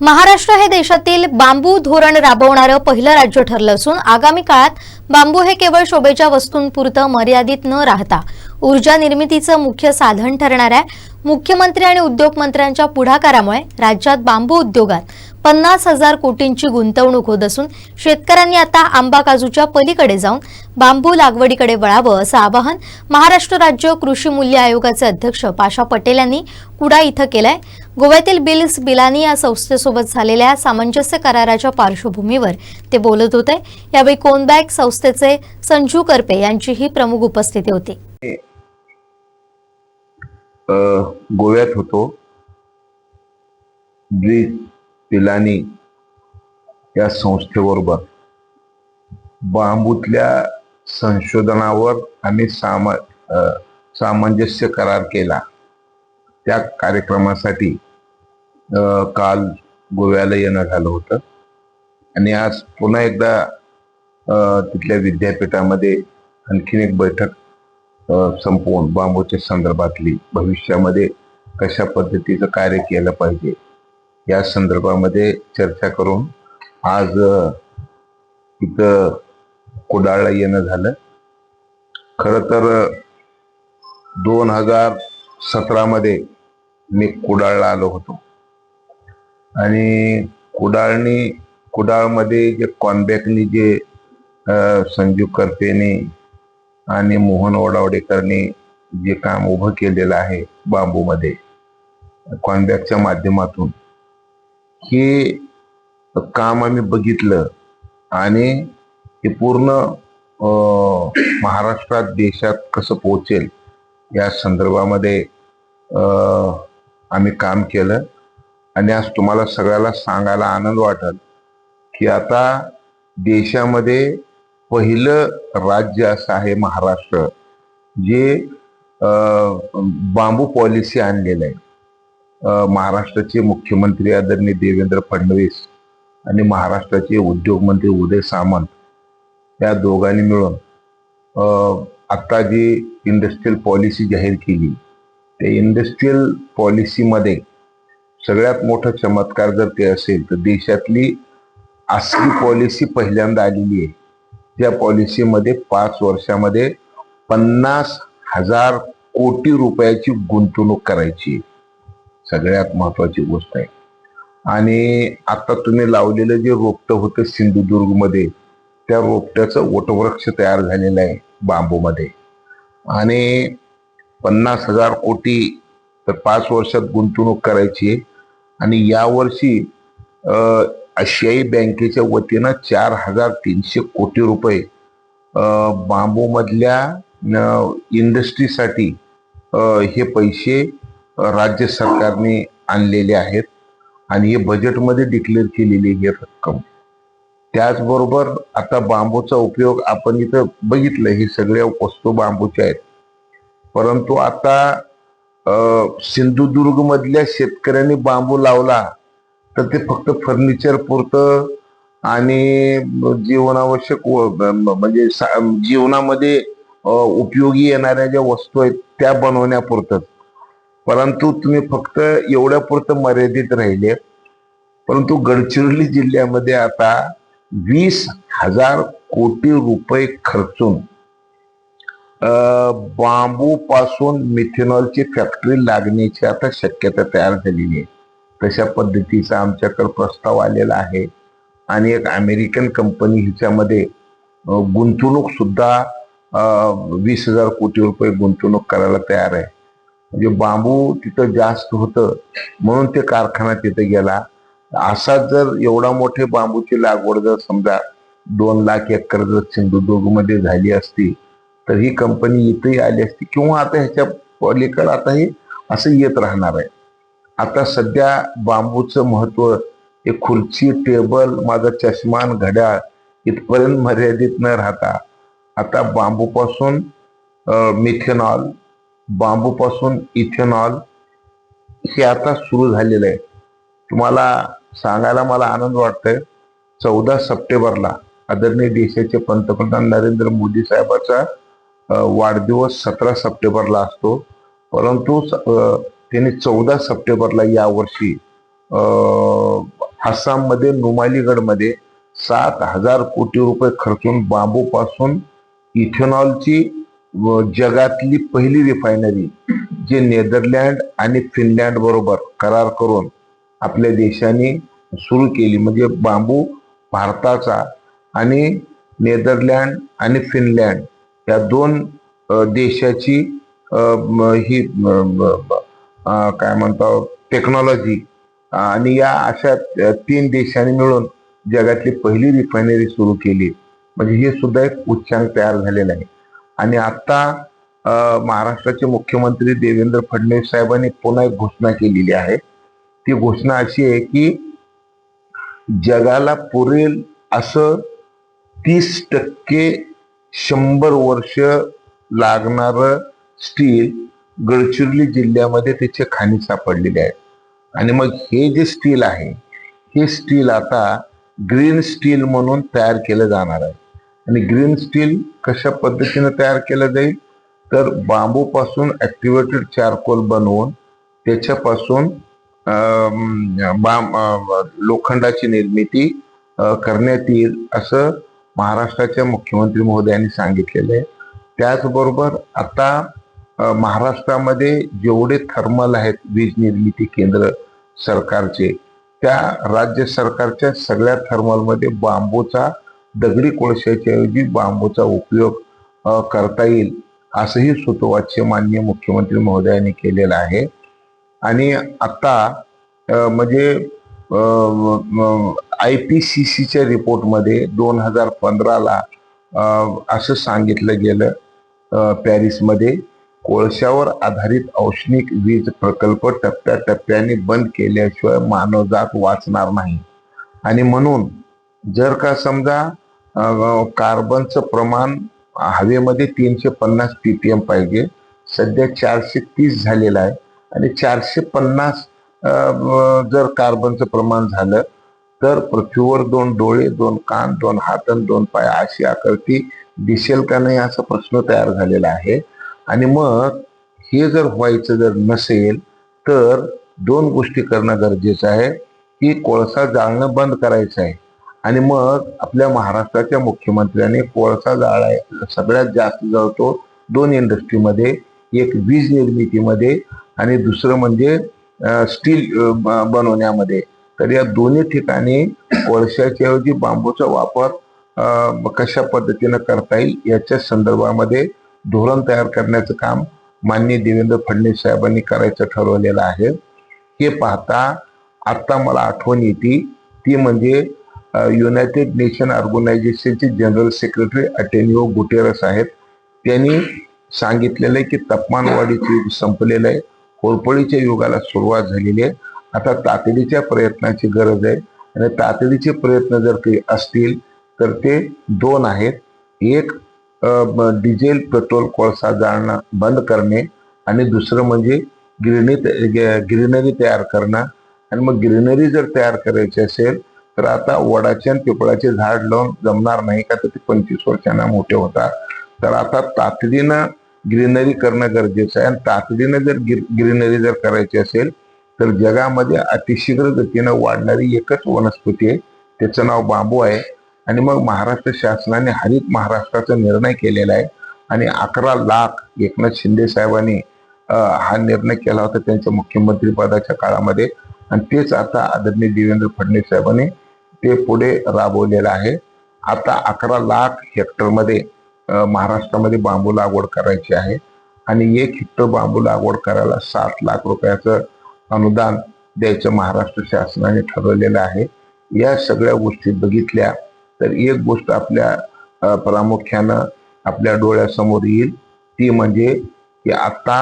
महाराष्ट्र हे देशातील बांबू धोरण राबवणारं पहिलं राज्य ठरलं असून आगामी काळात बांबू हे केवळ शोभेच्या वस्तूंपुरतं मर्यादित न राहता ऊर्जा निर्मितीचं मुख्य साधन ठरणाऱ्या मुख्यमंत्री आणि उद्योगमंत्र्यांच्या पुढाकारामुळे राज्यात बांबू उद्योगात पन्नास हजार कोटींची गुंतवणूक होत असून शेतकऱ्यांनी आता आंबा काजूच्या पलीकडे जाऊन बांबू लागवडीकडे वळावं असं आवाहन महाराष्ट्र राज्य कृषी मूल्य आयोगाचे अध्यक्ष पाशा पटेल यांनी कुडा इथं केलंय. गोव्यातील बिल्स बिलानी या संस्थेसोबत झालेल्या सामंजस्य कराराच्या पार्श्वभूमीवर ते बोलत होते. यावेळी कोनबॅक संस्थेचे संजू करपे यांचीही प्रमुख उपस्थिती होती. गोव्यात होतो. ब्रिज पिलानी या संस्थेबरोबर. बांबूतल्या संशोधनावर आम्ही सामा सामंजस्य करार केला. त्या कार्यक्रमासाठी काल गोव्याला येणं झालं होतं. आणि आज पुन्हा एकदा तिथल्या विद्यापीठामध्ये आणखीन एक बैठक संपवून बांबूच्या संदर्भातली भविष्यामध्ये कशा पद्धतीचं कार्य केलं पाहिजे या संदर्भामध्ये चर्चा करून आज इथं कुडाळला येणं झालं. खर तर दोन हजार सतरामध्ये मी कुडाळला आलो होतो. आणि कुडाळनी कुडाळमध्ये जे कॉनबॅकनी जे संजू संजीव करपेने आणि मोहन वडावडेकरनी जे काम उभं केलेलं आहे बांबूमध्ये कॉन्बॅकच्या माध्यमातून हे काम आम्ही बघितलं आणि हे पूर्ण महाराष्ट्रात देशात कसं पोहोचेल या संदर्भामध्ये आम्ही काम केलं. आणि आज तुम्हाला सगळ्याला सांगायला आनंद वाटल की आता देशामध्ये पहिलं राज्य असं आहे महाराष्ट्र जे बांबू पॉलिसी आणलेलं आहे. महाराष्ट्राचे मुख्यमंत्री आदरणीय देवेंद्र फडणवीस आणि महाराष्ट्राचे उद्योगमंत्री उदय सामंत या दोघांनी मिळून आत्ता जी इंडस्ट्रीयल पॉलिसी जाहीर केली त्या इंडस्ट्रीयल पॉलिसीमध्ये सगळ्यात मोठा चमत्कार जर ते असेल तर देशातली असली पॉलिसी पहिल्यांदा आलेली आहे. त्या पॉलिसीमध्ये पाच वर्षामध्ये पन्नास हजार कोटी रुपयाची गुंतवणूक करायची. आहे. सगळ्यात महत्वाची गोष्ट आहे. आणि आता तुम्ही लावलेलं जे रोपटं होतं सिंधुदुर्गमध्ये त्या रोपट्याचं वटवृक्ष तयार झालेलं आहे बांबूमध्ये. आणि पन्नास हजार कोटी तर पाच वर्षात गुंतवणूक करायची आहे. आणि यावर्षी आशियाई बँकेच्या वतीनं चार हजार तीनशे कोटी रुपये बांबूमधल्या इंडस्ट्रीसाठी हे पैसे राज्य सरकारने आणलेले आहेत आणि हे बजेटमध्ये डिक्लेअर केलेली ही रक्कम. त्याचबरोबर आता बांबूचा उपयोग आपण इथं बघितलं हे सगळ्या वस्तू बांबूच्या आहेत. परंतु आता सिंधुदुर्गमधल्या शेतकऱ्यांनी बांबू लावला तर ते फक्त फर्निचर पुरतं आणि जीवनावश्यक व- म्हणजे सा- जीवनामध्ये उपयोगी येणाऱ्या ज्या वस्तू आहेत त्या बनवण्यापुरतं. परंतु तुम्ही फक्त एवढ्यापुरतं मर्यादित राहिले परंतु गडचिरोली जिल्ह्यामध्ये आता वीस हजार कोटी रुपये खर्चून बांबू पासून मिथेनॉलची फॅक्टरी लागण्याची आता शक्यता तयार झालेली आहे. तशा पद्धतीचा आमच्याकडं प्रस्ताव आलेला आहे. आणि एक अमेरिकन कंपनी हिच्यामध्ये गुंतवणूकसुद्धा गुंतवणूक सुद्धा वीस हजार कोटी रुपये गुंतवणूक करायला तयार आहे. म्हणजे बांबू तिथं जास्त होतं म्हणून ते कारखाना तिथे गेला. असा जर एवढा मोठे बांबूची लागवड जर समजा दोन लाख एकर जर सिंधुदुर्गमध्ये झाली असती तर ही कंपनी इथेही आली असती किंवा आता ह्याच्या पलीकडे आता हे असं येत राहणार आहे. आता सध्या बांबूचं महत्त्व हे खुर्ची टेबल माझा चष्मा घड्याळ इथपर्यंत मर्यादित न राहता. आता बांबूपासून मिथेनॉल बांबूपासून इथेनॉल हे आता सुरू झालेलं आहे तुम्हाला सांगायला मला आनंद वाटतोय. चौदा सप्टेंबरला आदरणीय देशाचे पंतप्रधान नरेंद्र मोदी साहेबाचा वाढदिवस सतरा सप्टेंबरला असतो. परंतु स- त्यांनी चौदा सप्टेंबरला यावर्षी आसाममध्ये नुमालीगडमध्ये सात हजार कोटी रुपये खर्चून बांबूपासून इथेनॉलची जगातली पहिली रिफायनरी जे नेदरलँड आणि फिनलँड बरोबर करार करून आपल्या देशाने सुरू केली. म्हणजे बांबू भारताचा आणि नेदरलँड आणि फिनलँड या दोन देशाची ही काय म्हणतो टेक्नॉलॉजी आणि या अशा तीन देशांनी मिळून जगातली पहिली रिफायनरी सुरू केली. म्हणजे हे सुद्धा एक उच्चांक तयार झालेला आहे. आणि आता महाराष्ट्राचे मुख्यमंत्री देवेंद्र फडणवीस साहेबांनी पुन्हा एक घोषणा केलेली आहे. ती घोषणा अशी आहे की जगाला पुरेल असं तीस टक्के शंभर वर्ष लागणार स्टील गडचिरोली जिल्ह्यामध्ये त्याचे खाणी सापडलेले आहेत. आणि मग हे जे स्टील आहे हे स्टील आता ग्रीन स्टील म्हणून तयार केलं जाणार आहे. आणि ग्रीन स्टील कशा पद्धतीने तयार केलं जाईल? तर बांबूपासून ॲक्टिवेटेड चारकोल बनवून त्याच्यापासून लोखंडाची निर्मिती करण्यात येईल असं महाराष्ट्राच्या मुख्यमंत्री महोदयांनी सांगितलेलं आहे. त्याचबरोबर आता महाराष्ट्रामध्ये जेवढे थर्मल आहेत वीज निर्मिती केंद्र सरकारचे त्या राज्य सरकारच्या सगळ्या थर्मलमध्ये बांबूचा दगडी कोळशाच्या ऐवजी बांबूचा उपयोग करता येईल असंही सुतोवाच्य माननीय मुख्यमंत्री महोदयांनी केलेलं आहे. आणि आता म्हणजे आय पी सी सीच्या रिपोर्टमध्ये दोन हजार पंधराला असं सांगितलं गेलं पॅरिसमध्ये. कोळशावर आधारित औष्णिक वीज प्रकल्प टप्प्याटप्प्याने बंद केल्याशिवाय मानवजात वाचणार नाही. आणि म्हणून जर का समजा कार्बनचं प्रमाण हवेमध्ये तीनशे पन्नास पी टी एम पाहिजे सध्या चारशे तीस झालेलं आहे आणि चारशे पन्नास जर कार्बनचं प्रमाण झालं तर पृथ्वीवर दोन डोळे दोन कान दोन हातन दोन पाय अशी आकृती दिसेल का नाही असा प्रश्न तयार झालेला आहे. आणि मग हे जर व्हायचं जर नसेल तर दोन गोष्टी करणं गरजेचं आहे. की कोळसा जाळणं बंद करायचं आहे. आणि मग आपल्या महाराष्ट्राच्या मुख्यमंत्र्यांनी कोळसा जाळाय सगळ्यात जास्त जळतो दोन इंडस्ट्रीमध्ये एक वीज निर्मितीमध्ये आणि दुसरं म्हणजे स्टील बनवण्यामध्ये. तर या दोन्ही ठिकाणी कोळशाच्या ऐवजी बांबूचा वापर कशा पद्धतीनं करता येईल याच्या संदर्भामध्ये धोरण तयार करण्याचं काम माननीय देवेंद्र फडणवीस साहेबांनी करायचं ठरवलेलं आहे. हे पाहता आत्ता मला आठवण येते ती म्हणजे युनायटेड नेशन ऑर्गनायझेशनचे जनरल सेक्रेटरी अटेनिओ गुटेरस आहेत. त्यांनी सांगितलेलं आहे की तापमानवाढीचे युग संपलेलं आहे. होरपळीच्या युगाला सुरुवात झालेली आहे. आता तातडीच्या प्रयत्नाची गरज आहे. आणि तातडीचे प्रयत्न जर काही असतील तर ते दोन आहेत. एक डिझेल पेट्रोल कोळसा जाळणं बंद करणे आणि दुसरं म्हणजे ग्रीनरी ग्रीनरी तयार करणं. आणि मग ग्रीनरी जर तयार करायची असेल तर आता वडाचे आणि पिपळाचे झाड लावून जमणार नाही का? तर ते पंचवीस वर्षांना मोठे होतात. तर आता तातडीनं ग्रीनरी करणं गरजेचं आहे. आणि तातडीनं जर ग्रीनरी जर करायची असेल तर जगामध्ये अतिशीघ्र गतीनं वाढणारी एकच वनस्पती आहे. त्याचं नाव बांबू आहे. आणि मग महाराष्ट्र शासनाने हरित महाराष्ट्राचा निर्णय केलेला आहे. आणि अकरा लाख एकनाथ शिंदे साहेबांनी हा निर्णय केला होता त्यांच्या मुख्यमंत्रीपदाच्या काळामध्ये. आणि तेच आता आदरणीय देवेंद्र फडणवीस साहेबांनी ते पुढे राबवलेलं आहे. आता अकरा लाख हेक्टरमध्ये महाराष्ट्रामध्ये बांबू लागवड करायची आहे. आणि एक हेक्टर बांबू लागवड करायला सात लाख रुपयाचं अनुदान द्यायचं महाराष्ट्र शासनाने ठरवलेलं आहे. या सगळ्या गोष्टी बघितल्या. तर एक गोष्ट आपल्या प्रामुख्यानं आपल्या डोळ्यासमोर येईल. ती म्हणजे की आता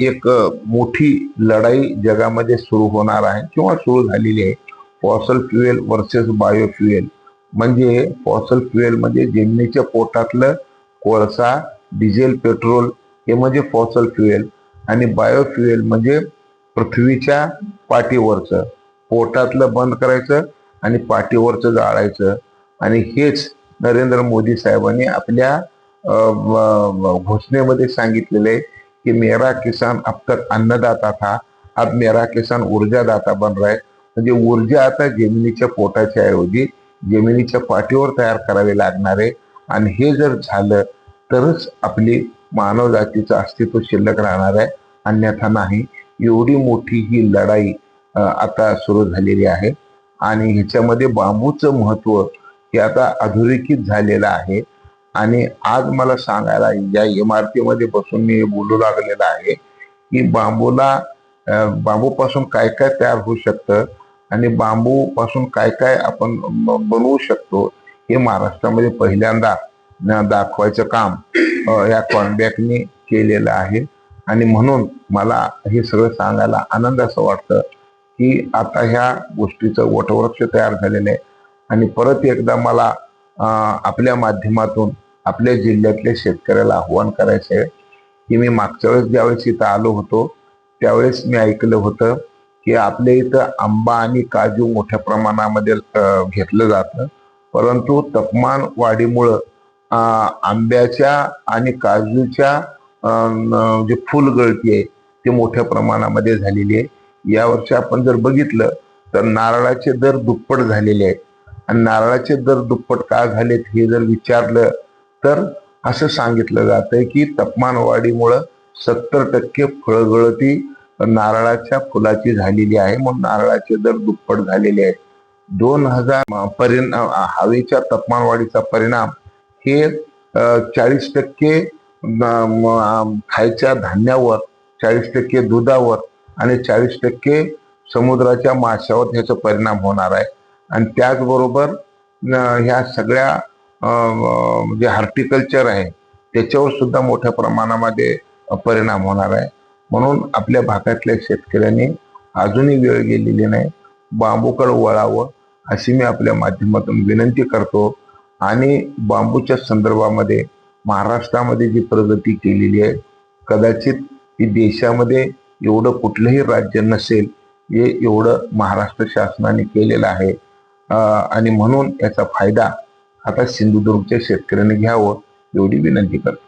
एक मोठी लढाई जगामध्ये सुरू होणार आहे किंवा सुरू झालेली आहे. Fossil fuel versus biofuel. म्हणजे फॉसल फ्युएल म्हणजे जमिनीच्या पोटातलं कोळसा डिझेल पेट्रोल हे म्हणजे फॉसल फ्युएल आणि बायोफ्युएल म्हणजे पृथ्वीच्या पाठीवरचं. पोटातलं बंद करायचं आणि पाठीवरचं जाळायचं. आणि हेच नरेंद्र मोदी साहेबांनी आपल्या घोषणेमध्ये सांगितलेलं आहे कि मेरा किसान अब तक अन्नदाता था. अब मेरा किसान ऊर्जादाता बन रहा है. म्हणजे ऊर्जा आता जमिनीच्या पोटाच्या ऐवजी जमिनीच्या पाठीवर तयार करावे लागणार आहे. आणि हे जर झालं तरच आपली मानव जातीचं अस्तित्व शिल्लक राहणार आहे. अन्यथा नाही. एवढी मोठी ही लढाई आता सुरू झालेली आहे. आणि ह्याच्यामध्ये बांबूचं महत्त्व हे आता अधोरेखित झालेलं आहे. आणि आज मला सांगायला या इमारतीमध्ये बसून मी बोलू लागलेलं आहे की बांबूला बांबूपासून काय काय तयार होऊ शकतं आणि बांबूपासून काय काय आपण बनवू शकतो हे महाराष्ट्रामध्ये पहिल्यांदा दाखवायचं काम या कॉन्बॅकने केलेलं आहे. आणि म्हणून मला हे सगळं सांगायला आनंद असं वाटतं. की आता ह्या गोष्टीचं वटवृक्ष तयार झालेलं आहे. आणि परत एकदा मला आपल्या माध्यमातून आपल्या जिल्ह्यातल्या शेतकऱ्याला आव्हान करायचं आहे की मी मागच्या वेळेस ज्यावेळेस इथं आलो होतो त्यावेळेस मी ऐकलं होतं की आपल्या इथं आंबा आणि काजू मोठ्या प्रमाणामध्ये घेतलं जातं. परंतु तापमान वाढीमुळं आंब्याच्या आणि काजूच्या जे फुल गळती आहे ती मोठ्या प्रमाणामध्ये झालेली आहे. यावर्षी आपण जर बघितलं तर नारळाचे दर दुप्पट झालेले आहेत. आणि नारळाचे दर दुप्पट का झालेत हे जर विचारलं तर असं सांगितलं जातंय की तापमान वाढीमुळं सत्तर टक्के फळगळती नारळाच्या फुलाची झालेली आहे. म्हणून नारळाचे दर दुप्पट झालेले आहेत. दोन हजार परिणाम हवेच्या तापमान वाढीचा परिणाम हे चाळीस टक्के खायच्या धान्यावर चाळीस टक्के दुधावर आणि चाळीस टक्के समुद्राच्या माशावर ह्याचा परिणाम होणार आहे. आणि त्याचबरोबर ह्या सगळ्या जे हार्टिकल्चर आहे त्याच्यावर सुद्धा मोठ्या प्रमाणामध्ये परिणाम होणार आहे. म्हणून आपल्या भागातल्या शेतकऱ्यांनी अजूनही वेळ गेलेली नाही. बांबूकडे वळावं अशी मी आपल्या माध्यमातून विनंती करतो. आणि बांबूच्या संदर्भामध्ये महाराष्ट्रामध्ये जी प्रगती केलेली आहे कदाचित ही देशामध्ये एवढं कुठलंही राज्य नसेल हे एवढं महाराष्ट्र शासनाने केलेलं आहे. आणि म्हणून याचा फायदा आता सिंधुदुर्गच्या शेतकऱ्यांनी घ्यावं एवढी विनंती करतो.